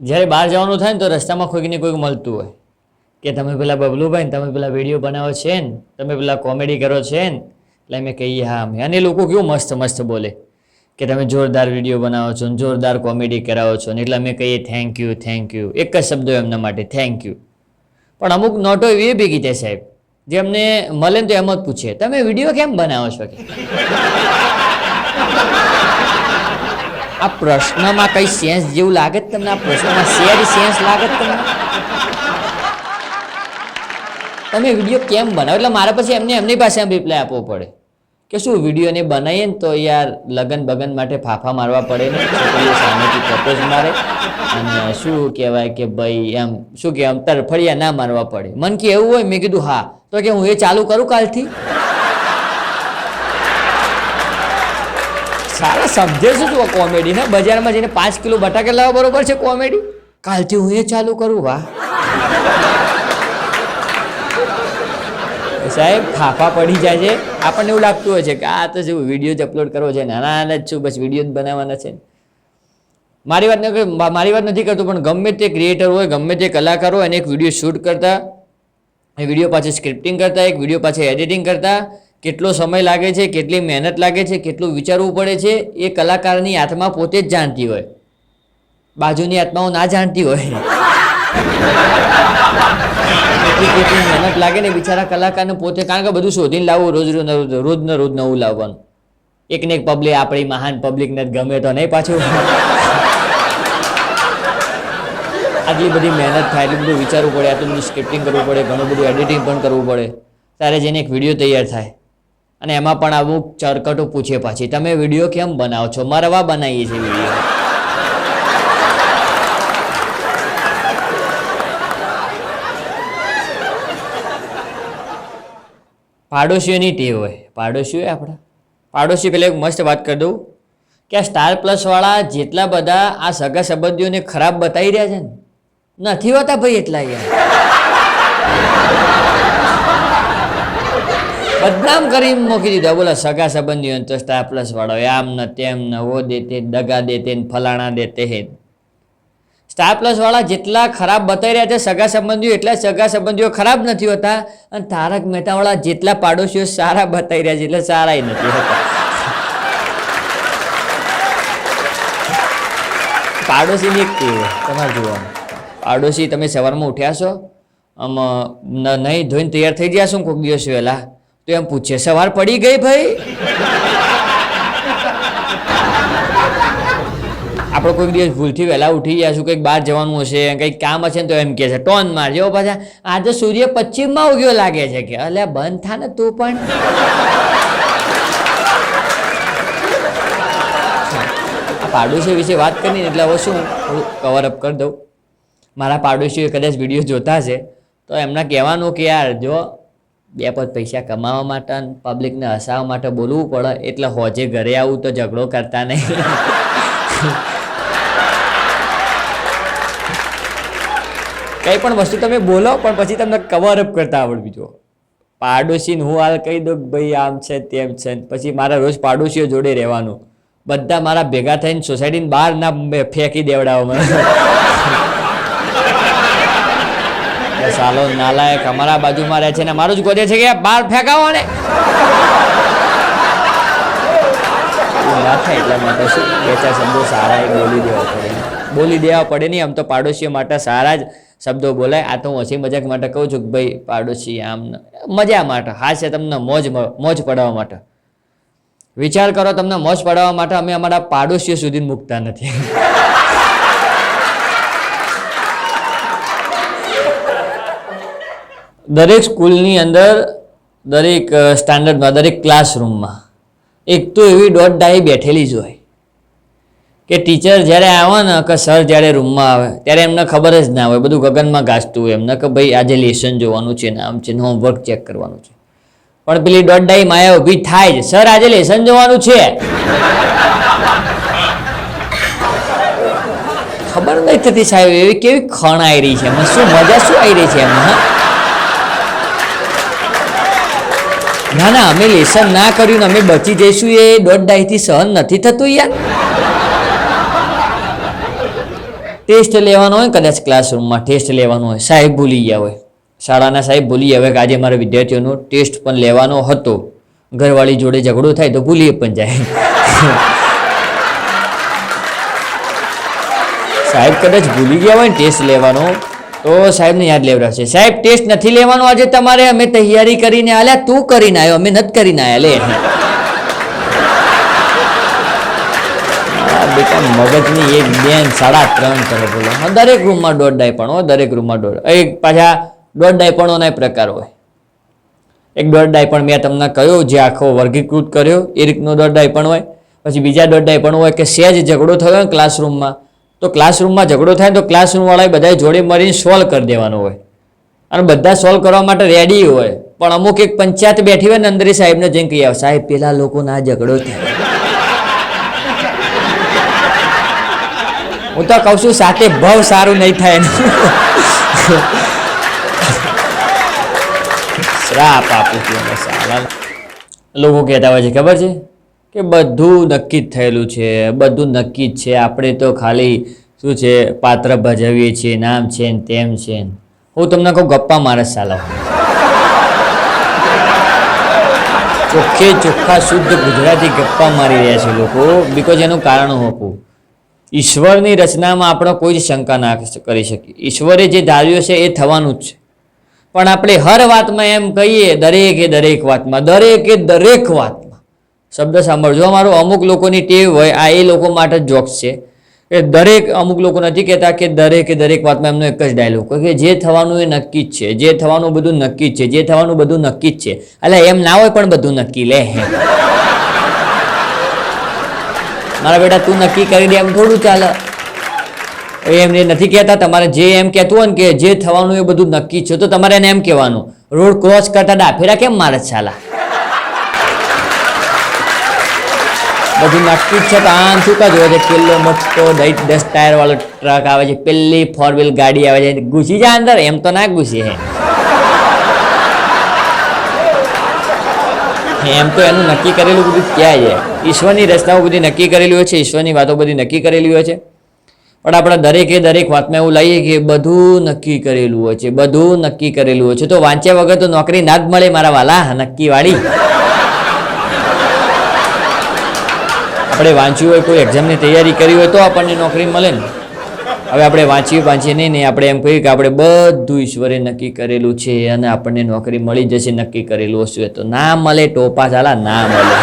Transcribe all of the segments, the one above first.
જ્યારે બહાર જવાનું થાય ને તો રસ્તામાં કોઈક ને કોઈક મળતું હોય. કે તમે પેલા બબલુભાઈ તમે પેલા વીડિયો બનાવો છે ને, તમે પેલા કોમેડી કરો છે ને, એટલે અમે કહીએ, હા, અમે. અને લોકો કેવું મસ્ત મસ્ત બોલે કે તમે જોરદાર વીડિયો બનાવો છો ને, જોરદાર કોમેડી કરાવો છો ને, એટલે અમે કહીએ થેન્ક યુ થેન્ક યુ એક જ શબ્દો એમના માટે થેન્ક યુ પણ અમુક નોટો એવી ભેગી થાય સાહેબ, જે અમને મળે ને તો એમ જ પૂછે, તમે વીડિયો કેમ બનાવો છો? કે આ પ્રશ્નમાં કઈ સેન્સ જેવું લાગે તમને? આ પ્રશ્નમાં શેર સેન્સ લાગે તમને? તમે વીડિયો કેમ બનાવો? એટલે મારા પછી એમને એમની પાસે એમ રિપ્લાય આપવો પડે. કે શું વિડીયોને બનાવીએ ને તો યાર લગન બગન માટે ફાફા મારવા પડે ને? છોકરીઓ સામેથી પ્રપોઝ મારે. અને શું કહેવાય કે ભાઈ, એમ શું કે આમ તરફડિયા ના મારવા પડે. મન કે એવું હોય, મેં કીધું, હા. તો કે હું એ ચાલુ કરું કાલથી? સારા સમજે શું તું કોમેડી ને બજારમાં જઈને પાંચ કિલો બટાકા લાવવા બરોબર છે કોમેડી કાલથી હું એ ચાલુ કરું, વાહ. સાહેબ ખાફા પડી જાય છે. આપણને એવું લાગતું હોય છે કે આ તો શું વીડિયો જ અપલોડ કરવો છે. નાના નાના જ છું, બસ વીડિયો જ બનાવવાના છે. મારી વાત નથી મારી વાત નથી કરતો, પણ ગમે તે ક્રિએટર હોય, ગમે તે કલાકાર હોય, એને એક વીડિયો શૂટ કરતા, એ વીડિયો પાછળ સ્ક્રિપ્ટિંગ કરતા, એક વીડિયો પાછળ એડિટિંગ કરતા કેટલો સમય લાગે છે, કેટલી મહેનત લાગે છે, કેટલું વિચારવું પડે છે, એ કલાકારની આત્મા પોતે જ જાણતી હોય. બાજુની આત્માઓ ના જાણતી હોય. કેટલી કેટલી મહેનત લાગે ને બિચારા કલાકારને પોતે, કારણ કે બધું શોધીને લાવવું, રોજ રોજ રોજ ને રોજ નવું લાવવાનું. એક ને એક પબ્લિક આપણી મહાન પબ્લિકને જ ગમે તો નહીં પાછું. આટલી બધી મહેનત થાય, એટલું બધું વિચારવું પડે આટલું બધું સ્ક્રિપ્ટિંગ કરવું પડે, ઘણું બધું એડિટિંગ પણ કરવું પડે. ત્યારે જઈને એક વીડિયો તૈયાર થાય. અને એમાં પણ આવું ચરકટો પૂછે પાછી. તમે વીડિયો કેમ બનાવો છો? મરવા બનાવીએ છીએ વીડિયો. પાડોશીઓની ટેવ હોય. પાડોશીઓ આપણા. પાડોશી પેલા એક મસ્ત વાત કરી દઉં. કે આ સ્ટાર પ્લસવાળા જેટલા બધા આ સગા સંબંધીઓને ખરાબ બતાવી રહ્યા છે ને, નથી હોતા ભાઈ એટલા યાર બદનામ કરી મૂકી દીધા. બોલો, સગા સંબંધીઓ તો સ્ટાર પ્લસ વાળો આમ ન તેમ ન વો દેતે, દગા દેતે ફલાણા દેતે હે. સ્ટાર પ્લસ વાળા જેટલા ખરાબ બતાવી રહ્યા છે સગા સંબંધીઓ, એટલા સગા સંબંધીઓ ખરાબ નથી હોતા. અને તારક મહેતા વાળા જેટલા પાડોશીઓ સારા બતાવી રહ્યા છે, એટલે સારાય નથી હોતા. પાડોશીની એક તમારે જોવાનું. પાડોશી, તમે સવારમાં ઉઠ્યા છો? આમ નહીં ધોઈને તૈયાર થઈ ગયા છો કોઈક દિવસ વહેલા? તો એમ પૂછે, સવાર પડી ગઈ ભાઈ? આપણે કોઈક દિવસ ભૂલથી વહેલા ઉઠી છું, કંઈક બહાર જવાનું હશે, કંઈક કામ હશે ને તો એમ કહે છે, ટોન મારજો પાછા. આજે સૂર્ય પશ્ચિમમાં ઉગ્યો લાગે છે કે અલ્યા બંધ થા ને તું પણ. આ પાડોશી વિશે વાત કરીને એટલે હવે શું, થોડું કવર અપ કરી દઉં. મારા પાડોશીઓ કદાચ વીડિયો જોતા છે તો એમના કહેવાનું કે, યાર, જો બે પદ પૈસા કમાવા માટે પબ્લિકને હસાવવા માટે બોલવું પડે, એટલે હોજે ઘરે આવું તો ઝઘડો કરતા નહીં. કંઈ પણ વસ્તુ તમે બોલો, પણ પછી તમને કવર અપ કરતા આવડવી જો પાડોશીને હું હાલ કહી દઉં ભાઈ આમ છે, તેમ છે. પછી મારા રોજ પાડોશીઓ જોડે રહેવાનું. બધા મારા ભેગા થઈને સોસાયટીની બહાર ના ફેંકી દેવડાવવા સાલો નાલાયક, અમારા બાજુમાં રહે છે ને મારું જ ગોદે છે કે બહાર ફેંકાવો ને. ના થાય એટલા માટે શું શબ્દો સારા એ બોલી દેવા પડે. બોલી દેવા પડે નહીં, આમ તો પાડોશીઓ માટે સારા જ શબ્દો બોલાય. આ તો હું હસી મજાક માટે કહું છું કે ભાઈ, પાડોશી આમ મજા માટે હા છે તમને મોજ મોજ પડાવવા માટે. વિચાર કરો, તમને મોજ પડાવવા માટે અમે અમારા પાડોશીઓ સુધી મૂકતા નથી. દરેક સ્કૂલની અંદર દરેક સ્ટાન્ડર્ડમાં દરેક ક્લાસરૂમમાં એક તો એવી દોઢ ડાઈ બેઠેલી જ હોય કે ટીચર જ્યારે આવે ને, કે સર જ્યારે રૂમમાં આવે, ત્યારે એમને ખબર જ ના હોય. બધું ગગનમાં ગાજતું હોય એમને કે ભાઈ આજે લેસન જોવાનું છે ને, આમ છે ને હોમવર્ક ચેક કરવાનું છે. પણ પેલી દોઢ ડાઈ માયા ઊભી થાય જ. સર આજે લેસન જોવાનું છે. ખબર નહીં થતી સાહેબ, એવી કેવી ખણ આવી રહી છે. એમાં શું મજા શું આવી રહી છે એમાં હા ના ના, અમે લેસન ના કર્યું ને અમે બચી જઈશું એ દોઢ ડાહીથી સહન નથી થતું યાર. ટેસ્ટ લેવાનો હોય કદાચ ક્લાસરૂમમાં ટેસ્ટ લેવાનો હોય. સાહેબ ભૂલી ગયા હોય. શાળાના સાહેબ ભૂલી ગયા હોય કે આજે મારા વિદ્યાર્થીઓનો ટેસ્ટ પણ લેવાનો હતો. ઘરવાળી જોડે ઝઘડો થાય તો ભૂલી પણ જાય. સાહેબ કદાચ ભૂલી ગયા હોય ટેસ્ટ લેવાનો. તો સાહેબને યાદ લેવડાવશે સાહેબ ટેસ્ટ નથી લેવાનો આજે તમારે? અમે તૈયારી કરીને આલ્યા. તું કરીને આવ્યો અમે નથી કરીને આવ્યા લે. બેટા મગજની એક બેન સાડા ત્રણ કરે બોલો. દરેક રૂમમાં દોઢ ડાયપણ હોય, દરેક રૂમમાં દોઢ. એક પાછા દોઢ ડાયપણોના પ્રકાર હોય. એક દોઢ ડાયપણ મેં તમને કહ્યું, જે આખો વર્ગીકૃત કર્યો, એ રીતનો દોઢ ડાયપણ હોય. પછી બીજા દોઢ ડાયપણ હોય કે સહેજ ઝઘડો થયો ક્લાસરૂમમાં તો ક્લાસરૂમમાં ઝઘડો થાય તો ક્લાસરૂમવાળાએ બધાએ જોડે મળીને સોલ્વ કરી દેવાનો હોય. અને બધા સોલ્વ કરવા માટે રેડી હોય. પણ અમુક એક પંચાયત બેઠી હોય ને અંદર સાહેબને જઈને કહી આવે, સાહેબ, પેલા લોકોના આ ઝઘડો થયો હું તો કહું છું, સાથે ભવ સારું નહીં થાય. શ્રાપ આપું છું લોકો કહેતા હોય છે, ખબર છે? કે બધું નક્કી જ થયેલું છે, બધું નક્કી જ છે. આપણે તો ખાલી શું છે, પાત્ર ભજવીએ છીએ, નામ છે ને તેમ છે. હું તમને કહું, ગપ્પા મારે સાલા. ચોખ્ખે ચોખ્ખા શુદ્ધ ગુજરાતી ગપ્પા મારી રહ્યા છે લોકો બીકોઝ એનું કારણ હોવું ઈશ્વરની રચનામાં આપણે કોઈ જ શંકા ના કરી શકીએ. ઈશ્વરે જે ધાર્યું છે એ થવાનું જ છે. પણ આપણે હર વાતમાં એમ કહીએ, દરેકે દરેક વાતમાં, દરેકે દરેક વાતમાં શબ્દ સાંભળજો અમારો અમુક લોકોની ટેવ હોય, આ એ લોકો માટે જ જોક્સ છે. કે દરેક અમુક લોકો નથી કહેતા કે દરેકે દરેક વાતમાં એમનો એક જ ડાયલોગ કે જે થવાનું એ નક્કી જ છે, જે થવાનું બધું નક્કી જ છે, જે થવાનું બધું નક્કી જ છે. એટલે એમ ના હોય પણ બધું નક્કી. લે મારા બેટા, તું નક્કી કરી દે એમ થોડું ચાલે. એમને નથી કહેતા. તમારે જે એમ કહેતું હોય ને કે જે થવાનું એ બધું નક્કી છે, તો તમારે એને એમ કહેવાનું. રોડ ક્રોસ કરતા ડાફેરા કેમ મારે છે સાલા બધું નક્કી જ છે તો આમ શું કા જોવે છે? પેલો મોટો દસ ટાયર વાળો ટ્રક આવે છે, પેલી ફોર વ્હીલ ગાડી આવે છે. ઘૂસી જાય અંદર? એમ તો ના ઘૂસી. હે એમ તો એનું નક્કી કરેલું બધું ક્યાં છે. ઈશ્વરની રચનાઓ બધી નક્કી કરેલી હોય છે, ઈશ્વરની વાતો બધી નક્કી કરેલી હોય છે. પણ આપણે દરેકે દરેક વાતમાં એવું લઈએ કે બધું નક્કી કરેલું હોય છે, બધું નક્કી કરેલું હોય છે. તો વાંચ્યા વગર તો નોકરી ના જ મળે મારા વાલા, નક્કી વાળી. આપણે વાંચ્યું હોય, કોઈ એક્ઝામની તૈયારી કરી હોય તો આપણને નોકરી મળે ને. હવે આપણે વાંચીએ વાંચીએ નહીં ને આપણે એમ કહીએ કે આપણે બધું ઈશ્વરે નક્કી કરેલું છે અને આપણને નોકરી મળી જશે, નક્કી કરેલું હશે તો ના મળે, ટોપા ચાલા ના મળે.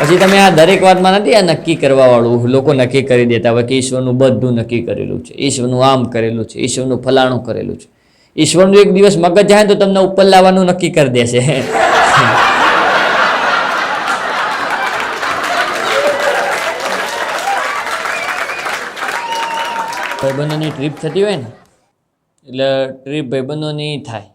પછી તમે આ દરેક વાતમાં નથી, આ નક્કી કરવા વાળું લોકો નક્કી કરી દેતા હોય કે ઈશ્વરનું બધું નક્કી કરેલું છે. ઈશ્વરનું આમ કરેલું છે, ઈશ્વરનું ફલાણું કરેલું છે. ઈશ્વરનું એક દિવસ મગજ જાય તો તમને ઉપર લાવવાનું નક્કી કરી દેશે. ભાઈબંધોની ટ્રીપ થતી હોય ને, એટલે ટ્રીપ ભાઈબંધોની થાય.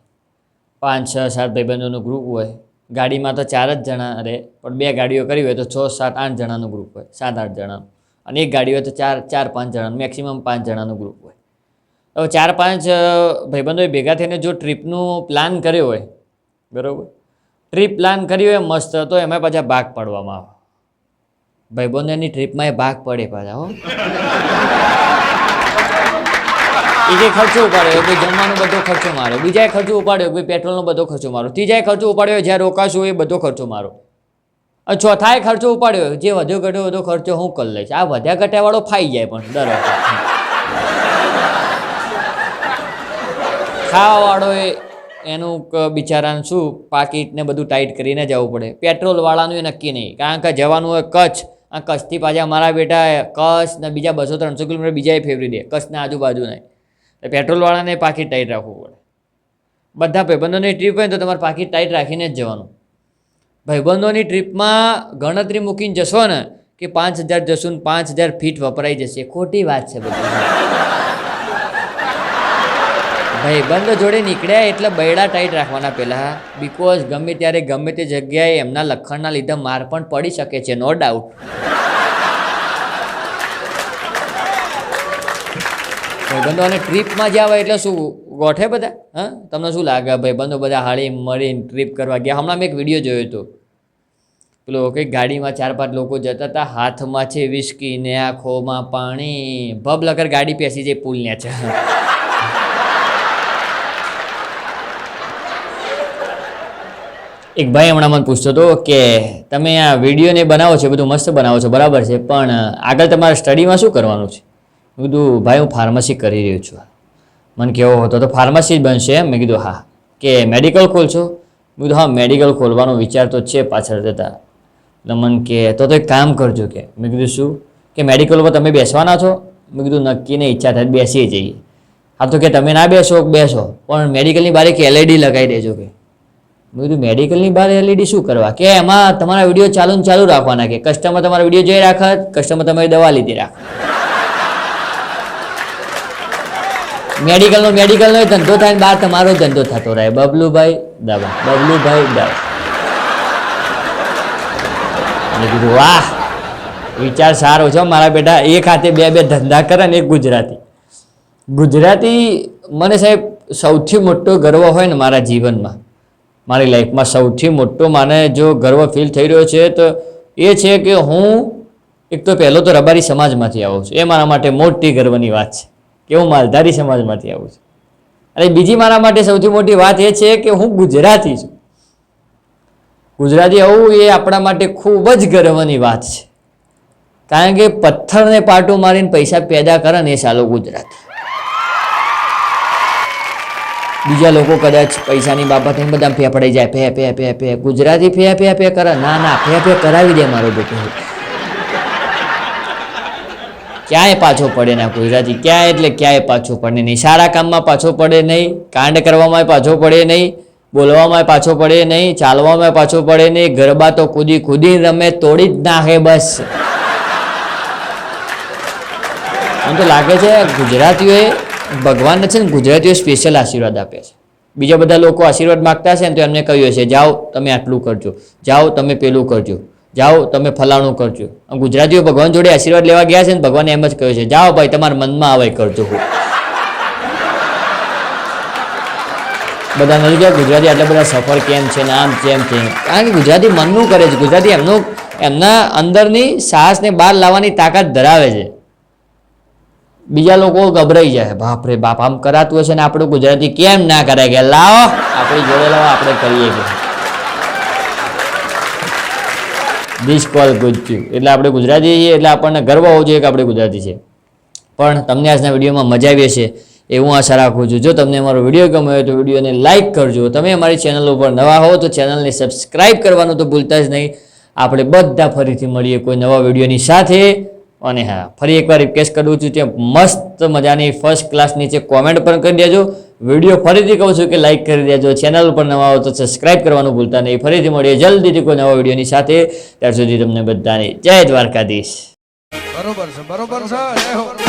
પાંચ, છ, સાત ભાઈબંધોનું ગ્રુપ હોય. ગાડીમાં તો ચાર જ જણા રહે, પણ બે ગાડીઓ કરી હોય તો છ, સાત, આઠ જણાનું ગ્રુપ હોય. સાત, આઠ જણાનું. અને એક ગાડી હોય તો ચાર ચાર, પાંચ જણાનું મેક્સિમમ પાંચ જણાનું ગ્રુપ હોય. હવે ચાર, પાંચ ભાઈબંધોએ ભેગા થઈને જો ટ્રીપનું પ્લાન કર્યો હોય, બરાબર? ટ્રીપ પ્લાન કરી હોય, મસ્ત, તો એમાં પાછા ભાગ પાડવામાં આવે. ભાઈબંધોની ટ્રીપમાં એ ભાગ પડે પાછા, હો. એ જે ખર્ચો ઉપાડ્યો ભાઈ જમવાનો બધો ખર્ચો મારો બીજાએ ખર્ચો ઉપાડ્યો ભાઈ પેટ્રોલનો બધો ખર્ચો મારો ત્રીજાએ ખર્ચો ઉપાડ્યો, જ્યાં રોકાશો એ બધો ખર્ચો મારો ચોથાએ ખર્ચો ઉપાડ્યો, જે વધ્યો ઘટ્યો બધો ખર્ચો હું કરી લઈશ. આ વધ્યા ઘટ્યાવાળો ફાઈ જાય પણ દર વખતે. ખાવાવાળો એ એનું બિચારાને શું પાકીટને બધું ટાઈટ કરીને જવું પડે. પેટ્રોલવાળાનું એ નક્કી નહીં. કારણ કે જવાનું હોય કચ્છ, આ કચ્છથી પાછા મારા બેટા કચ્છ ને બીજા બસો ત્રણસો કિલોમીટર બીજાએ ફેવરી દે. કચ્છના આજુબાજુ નહીં. તો પેટ્રોલવાળાને પાકીટ ટાઈટ રાખવું પડે. બધા ભાઈબંધોની ટ્રીપ હોય તો તમારે પાકીટ ટાઈટ રાખીને જ જવાનું. ભાઈબંધોની ટ્રીપમાં ગણતરી મૂકીને જશો ને કે પાંચ હજાર જશું ને પાંચ હજાર ફીટ વપરાઈ જશે. ખોટી વાત છે બધી. ભાઈબંધો જોડે નીકળ્યા એટલે બૈડા ટાઈટ રાખવાના પહેલાં બિકોઝ ગમે ત્યારે ગમે તે જગ્યાએ એમના લખણના લીધે માર પણ પડી શકે છે નો ડાઉટ ભાઈબંધો અને ટ્રીપમાં જ્યાં હોય એટલે શું ગોઠે બધા? હા? તમને શું લાગે? ભાઈબંધો બધા હાળી મળીને ટ્રીપ કરવા ગયા? હમણાં મેં એક વીડિયો જોયો હતો. પેલો કંઈક ગાડીમાં ચાર પાંચ લોકો જતા હતા, હાથમાં છે વિસ્કી ને આંખોમાં પાણી. ભબ લગર ગાડી પેસી જાય પુલ ને છે. એક ભાઈ હમણાં મને પૂછતો હતો કે તમે આ વિડીયોને બનાવો છો, બધું મસ્ત બનાવો છો, બરાબર છે, પણ આગળ તમારે સ્ટડીમાં શું કરવાનું છે? મેં કીધું, ભાઈ, હું ફાર્મસી કરી રહ્યો છું. મને કેવો હતો, તો ફાર્મસી જ બનશે મેં કીધું, હા. કે મેડિકલ ખોલશો મેં કીધું, હા મેડિકલ ખોલવાનો વિચાર તો છે પાછળ જતા. એટલે મને કે, તો તો એક કામ કરજો કે. મેં કીધું, શું? કે મેડિકલ ઉપર તમે બેસવાના છો? મેં કીધું, નક્કી નહીં, ઈચ્છા થાય બેસીએ બેસી જઈએ. હા, તો કે તમે ના બેસો બેસો. પણ મેડિકલની બારે એક એલઈડી લગાવી દેજો કે. મેં કીધું મેડિકલની બહાર એલઈડી શું કરવા? કે એમાં તમારા વીડિયો ચાલુ ચાલુ રાખવાના કે. કસ્ટમર તમારા વીડિયો જોઈ રાખત કસ્ટમર તમારી દવા લીધી રાખ મેડિકલનો મેડિકલનો ધંધો થાય ને બહાર તમારો ધંધો થતો રહે. બબલુભાઈ દવા. બબલુભાઈ દવા. મેં કીધું, વાહ, વિચાર સારો છે મારા બેટા. એક હાથે બે બે ધંધા કરે ને એક ગુજરાતી. ગુજરાતી મને સાહેબ સૌથી મોટો ગર્વ હોય ને મારા જીવનમાં. મારી લાઈફમાં સૌથી મોટો મને જો ગર્વ ફીલ થઈ રહ્યો છે તો એ છે કે હું એક તો પહેલો તો રબારી સમાજમાંથી આવું છું. એ મારા માટે મોટી ગર્વની વાત છે. કે હું માલધારી સમાજમાંથી આવું છું. અને બીજી મારા માટે સૌથી મોટી વાત એ છે કે હું ગુજરાતી છું. ગુજરાતી હોવું એ આપણા માટે ખૂબ જ ગર્વની વાત છે. કારણ કે પથ્થરને પાટું મારીને પૈસા પેદા કરે ને એ સાલો ગુજરાત. બીજા લોકો કદાચ પૈસાની બાબતે બધા ફેફડાઈ જાય, ફે ફે ફે ફે, ગુજરાતી ફે ફે ફે કરે. ના ના, ફે ફે કરાવી દે મારો બેટો. ક્યાંય પાછો પડે ના ગુજરાતી, ક્યાંય એટલે ક્યાંય પાછો પડે નહીં. સારા કામમાં પાછો પડે નહીં, કાંડ કરવામાં પાછો પડે નહીં, બોલવામાં પાછો પડે નહીં, ચાલવામાં પાછો પડે નહીં, ગરબા તો કૂદી કૂદી રમે તોડી જ નાખે બસ. મને તો લાગે છે ગુજરાતીઓએ, ભગવાનને છે ને ગુજરાતીઓ સ્પેશિયલ આશીર્વાદ આપે છે. બીજા બધા લોકો આશીર્વાદ માગતા હશે ને તો એમને કહ્યું છે જાઓ, તમે આટલું કરજો. જાઓ, તમે પેલું કરજો. જાઓ, તમે ફલાણું કરજો. આમ ગુજરાતીઓ ભગવાન જોડે આશીર્વાદ લેવા ગયા છે ને, ભગવાને એમ જ કહ્યું છે, જાઓ ભાઈ, તમારા મનમાં આવે કરજો હું. બધા નથી કે ગુજરાતી આટલા બધા સફળ કેમ છે ને, આમ કેમ છે? કારણ કે ગુજરાતી મનનું કરે છે. ગુજરાતી એમનું, એમના અંદરની સાહસને બહાર લાવવાની તાકાત ધરાવે છે. બીજા લોકો ગભરાઈ જાય બાપ રે બાપ, આમ કરાતું હશે ને આપણું ગુજરાતી કેમ ના કરાય? કે લાવો, આપણી જોડે લાવો, આપણે કરીએ કે દિસ કોલ ગુજ્જુ એટલે આપણે ગુજરાતી છીએ, એટલે આપણને ગર્વ હોવો જોઈએ કે આપણે ગુજરાતી છે પણ તમને આજના વિડીયોમાં મજા આવી હશે એ હું આશા રાખું છું. જો તમને અમારો વીડિયો ગમ્યો હોય તો વિડીયોને લાઇક કરજો. તમે અમારી ચેનલ ઉપર નવા હો તો ચેનલને સબસ્ક્રાઇબ કરવાનું તો ભૂલતા જ નહીં. આપણે બધા ફરીથી મળીએ કોઈ નવા વિડીયોની સાથે. અને હા, ફરી એકવાર રિક્વેસ્ટ કરું છું ત્યાં મસ્ત મજાની ફર્સ્ટ ક્લાસ નીચે કોમેન્ટ પણ કરી દેજો. વીડિયો ફરીથી કહું છું કે લાઇક કરી દેજો. ચેનલ પર નવા હો તો સબસ્ક્રાઇબ કરવાનું ભૂલતા નહીં. ફરીથી મળીએ જલ્દીથી કોઈ નવા વિડીયોની સાથે. ત્યાર સુધી તમને બધાને જય દ્વારકાધીશ. બરોબર છે બરોબર છે